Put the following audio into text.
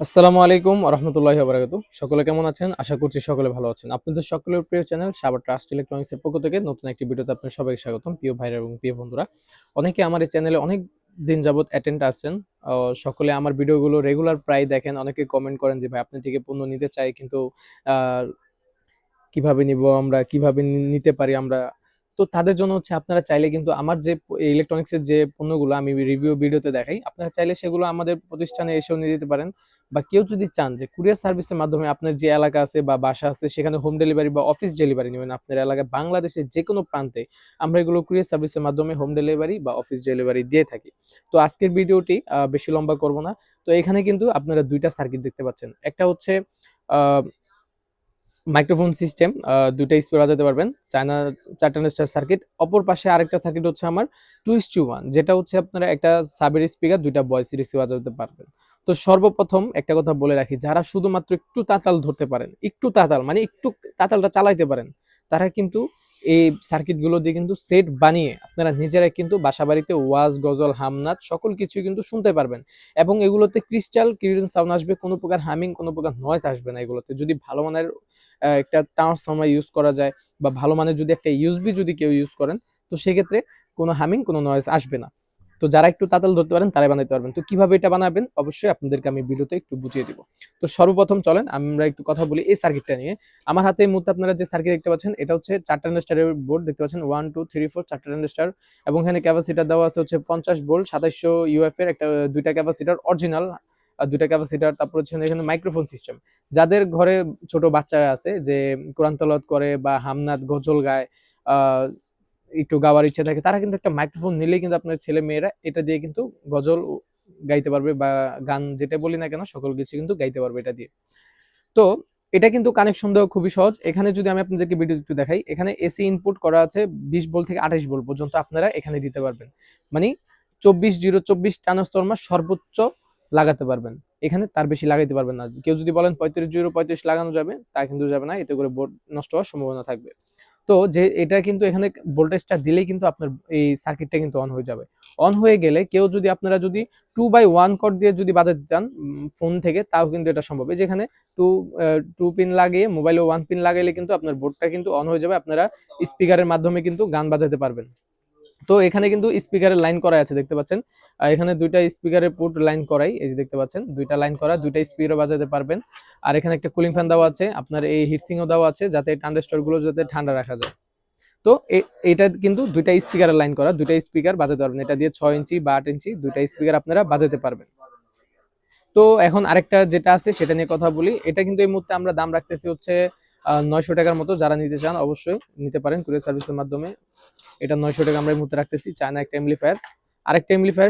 আসসালামু আলাইকুম রহমতুল্লাহি বারাকাতু সকলে কেমন আছেন? আশা করছি সকলে ভালো আছেন। আপনাদের সকলের প্রিয় চ্যানেল সাবার ট্রাস্ট ইলেকট্রনিক্সের পক্ষ থেকে নতুন একটি ভিডিওতে আপনার সবাইকে স্বাগতম প্রিয় ভাইরা এবং প্রিয় বন্ধুরা। অনেকে আমার এই চ্যানেলে অনেক দিন যাবত অ্যাটেন্ড আহ, সকলে আমার ভিডিওগুলো রেগুলার প্রায় দেখেন। অনেকে কমেন্ট করেন যে ভাই আপনি থেকে পণ্য নিতে চাই কিন্তু কীভাবে নিব আমরা? কীভাবে নিতে পারি আমরা? তো তাদের জন্য হচ্ছে আপনারা চাইলে কিন্তু আমার যে ইলেকট্রনিক্সের যে পণ্যগুলো আমি রিভিউ ভিডিওতে দেখাই, আপনারা চাইলে সেগুলো আমাদের প্রতিষ্ঠানে এসেও নিয়ে যেতে পারেন। বা কেউ যদি চান যে কুরিয়ার সার্ভিসের মাধ্যমে আপনার যে এলাকা আছে বা বাসা আছে, সেখানে হোম ডেলিভারি বা অফিস ডেলিভারি নেবেন আপনার এলাকায় বাংলাদেশের যে কোনো প্রান্তে, আমরা এগুলো কুরিয়ার সার্ভিসের মাধ্যমে হোম ডেলিভারি বা অফিস ডেলিভারি দিয়ে থাকি। তো আজকের ভিডিওটি বেশি লম্বা করব না। তো এখানে কিন্তু আপনারা দুইটা সার্কিট দেখতে পাচ্ছেন। একটা হচ্ছে মাইক্রোফোন সিস্টেম দুইটা স্পিকার বাজাতে পারবেন। চায়না, চারটা স্টার সার্কিট। অপর পাশে আরেকটা সার্কিট হচ্ছে আমার টুইস টু ওয়ান, যেটা হচ্ছে আপনারা একটা সাবের স্পিকার, দুইটা ভয়েস রিসিভ বাজাতে পারবেন। তো সর্বপ্রথম একটা কথা বলে রাখি, যারা শুধুমাত্র একটু তাতাল ধরতে পারেন, একটু তাতাল মানে একটু তাতালটা চালাইতে পারেন তারা কিন্তু এই সার্কিটগুলো দিয়ে কিন্তু সেট বানিয়ে আপনারা নিজেরাই কিন্তু বাসা বাড়িতে ওয়াজ, গজল হামনাথ সকল কিছু কিন্তু শুনতে পারবেন। এবং এগুলোতে ক্রিস্টাল ক্লিয়ারেন্স সাউন্ড আসবে, কোনো প্রকার হামিং কোনো প্রকার নয়েজ আসবে না এগুলোতে। যদি ভালো মানের একটা ট্রান্সফর্মার ইউজ করা যায় বা ভালো মানের যদি একটা ইউএসবি যদি কেউ ইউজ করেন, তো সেক্ষেত্রে কোনো হামিং কোনো নয়েজ আসবে না। তো যারা একটু তাতাল ধরতে পারেন, তারাই বানাতে পারবেন। তো কীভাবে এটা বানাবেন? অবশ্যই আপনাদেরকে আমি ভিডিওতে একটু বুঝিয়ে দিব। তো সর্বপ্রথম চলেন, আমরা একটু কথা বলি এই সার্কিটটা নিয়ে। আমার হাতে মুহূর্তে আপনারা যে সার্কিট দেখতে পাচ্ছেন, এটা হচ্ছে চারটা রেজিস্টারের বোর্ড দেখতে পাচ্ছেন? ওয়ান টু থ্রি ফোর চারটা রেজিস্টার এবং এখানে ক্যাপাসিটার দেওয়া আছে হচ্ছে পঞ্চাশ ভোল্ট সাতাইশশো ইউএফ এর একটা দুইটা ক্যাপাসিটার অরিজিনাল আর দুইটা ক্যাপাসিটার তারপর হচ্ছে এখানে মাইক্রোফোন সিস্টেম যাদের ঘরে ছোট বাচ্চারা আছে, যে কোরআন তলত করে বা হামনাদ গজল গায় একটু গাওয়ার ইচ্ছে থাকে, তারা কিন্তু একটা মাইক্রোফোন নিলেই কিন্তু আপনার ছেলে মেয়েরা এটা দিয়ে কিন্তু গজল গাইতে পারবে বা গান যেটা বলি না কেন, সকল কিছু কিন্তু গাইতে পারবে এটা দিয়ে। তো এটা কিন্তু কানেকশন দেওয়া খুবই সহজ। এখানে যদি আমি আপনাদেরকে ভিডিও একটু দেখাই, এখানে এসি ইনপুট করা আছে বিশ ভোল্ট থেকে আঠাশ ভোল্ট পর্যন্ত আপনারা এখানে দিতে পারবেন। মানে চব্বিশ জিরো চব্বিশ ট্রান্সফরমার সর্বোচ্চ লাগাতে পারবেন। এখানে তার বেশি লাগাইতে পারবেন না। কেউ যদি বলেন পঁয়ত্রিশ জিরো পঁয়ত্রিশ লাগানো যাবে, তা কিন্তু যাবে না। এতে করে বোর্ড নষ্ট হওয়ার সম্ভাবনা থাকবে। তো যে এটা কিন্তু এখানে ভোল্টেজটা দিলেই কিন্তু আপনার এই সার্কিটটা কিন্তু অন হয়ে যাবে। অন হয়ে গেলে কেউ যদি আপনারা যদি টু বাই ওয়ান কট দিয়ে যদি বাজাতে চান ফোন থেকে, তাও কিন্তু এটা সম্ভব। যেখানে টু টু পিন লাগিয়ে মোবাইলে ওয়ান পিন লাগাইলে কিন্তু আপনার বোর্ডটা কিন্তু অন হয়ে যাবে। আপনারা স্পিকারের মাধ্যমে কিন্তু গান বাজাতে পারবেন। তো এখানে কিন্তু স্পিকারের লাইন করা আছে, দেখতে পাচ্ছেন? আর এখানে দুইটা স্পিকারের পোর্ট লাইন করাই, এই যে দেখতে পাচ্ছেন? দুইটা লাইন করা, দুইটা স্পিকারও বাজাতে পারবেন। আর এখানে একটা কুলিং ফ্যান দেওয়া আছে, আপনার এই হিটসিংও দেওয়া আছে, যাতে গুলো যাতে ঠান্ডা রাখা যায়। তো এটা কিন্তু দুইটা স্পিকারের লাইন করা, দুইটা স্পিকার বাজাতে পারবেন। এটা দিয়ে ছয় ইঞ্চি বা আট ইঞ্চি দুইটা স্পিকার আপনারা বাজাতে পারবেন। তো এখন আরেকটা যেটা আছে, সেটা নিয়ে কথা বলি। এটা কিন্তু এই মুহূর্তে আমরা দাম রাখতেছি হচ্ছে নয়শো টাকার মতো। যারা নিতে চান, অবশ্যই নিতে পারেন কুরিয়ার সার্ভিসের মাধ্যমে। এটা নয়শো টাকা আমরা এই মুহূর্তে রাখতেছি। চায়না একটা এমলিফায়ার আরেকটা এমলিফায়ার